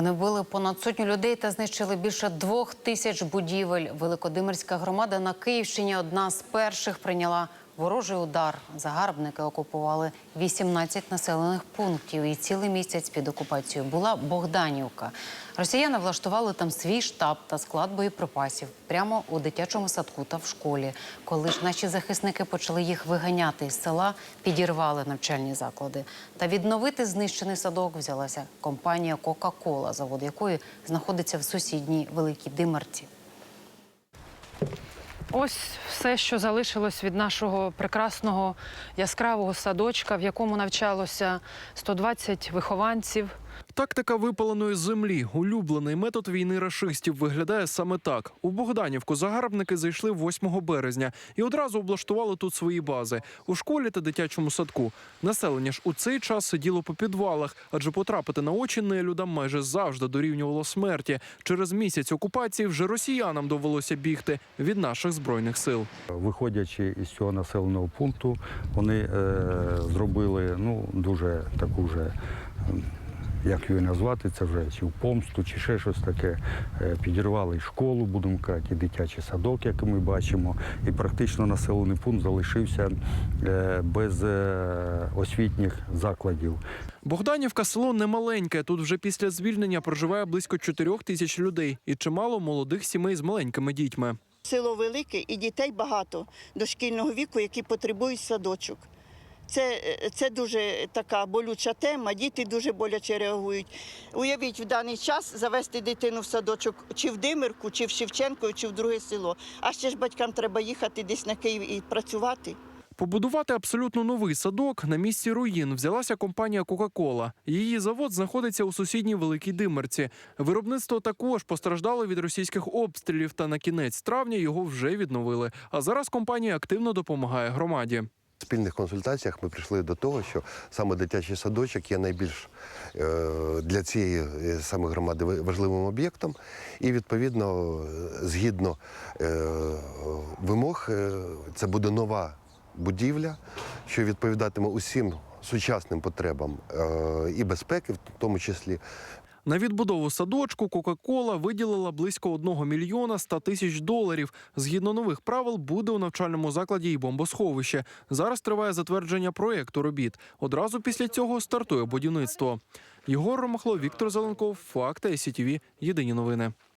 Вони вбили понад сотню людей та знищили більше двох тисяч будівель. Великодимирська громада на Київщині одна з перших прийняла ворожий удар. Загарбники окупували 18 населених пунктів. І цілий місяць під окупацією була Богданівка. Росіяни влаштували там свій штаб та склад боєприпасів прямо у дитячому садку та в школі. Коли ж наші захисники почали їх виганяти із села, підірвали навчальні заклади. Та відновити знищений садок взялася компанія Кока-Кола, завод якої знаходиться в сусідній Великій Димарці. Ось все, що залишилось від нашого прекрасного яскравого садочка, в якому навчалося 120 вихованців. Тактика випаленої землі, улюблений метод війни рашистів, виглядає саме так. У Богданівку загарбники зайшли 8 березня і одразу облаштували тут свої бази у школі та дитячому садку. Населення ж у цей час сиділо по підвалах, адже потрапити на очі нелюдам майже завжди дорівнювало смерті. Через місяць окупації вже росіянам довелося бігти від наших збройних сил. Виходячи із цього населеного пункту, вони е, зробили ну, дуже таку же, як її назвати, це вже чи в помсту, чи ще щось таке. Е, підірвали і школу, будемо казати, і дитячий садок, як ми бачимо. І практично населений пункт залишився е, без е, освітніх закладів. Богданівка село немаленьке. Тут вже після звільнення проживає близько 4 тисяч людей і чимало молодих сімей з маленькими дітьми. Село велике і дітей багато дошкільного віку, які потребують садочок. Це, це дуже така болюча тема, діти дуже боляче реагують. Уявіть, в даний час завести дитину в садочок чи в Димирку, чи в Шевченко, чи в друге село. А ще ж батькам треба їхати десь на Київ і працювати. Побудувати абсолютно новий садок на місці руїн взялася компанія Кока-Кола. Її завод знаходиться у сусідній Великій Димерці. Виробництво також постраждало від російських обстрілів, та на кінець травня його вже відновили. А зараз компанія активно допомагає громаді. Спільних консультаціях ми прийшли до того, що саме дитячий садочок є найбільш е, для цієї е, саме громади важливим об'єктом, і відповідно, е, згідно вимог, це буде нова будівля, що відповідатиме усім сучасним потребам і безпеки, в тому числі На відбудову садочку Кока-Кола виділила близько 1 мільйона 100 тисяч доларів. Згідно нових правил, буде у навчальному закладі і бомбосховище. Зараз триває затвердження проєкту робіт. Одразу після цього стартує будівництво. Єгор Ромахло, Віктор Зеленков, Факти сітіві. Єдині новини.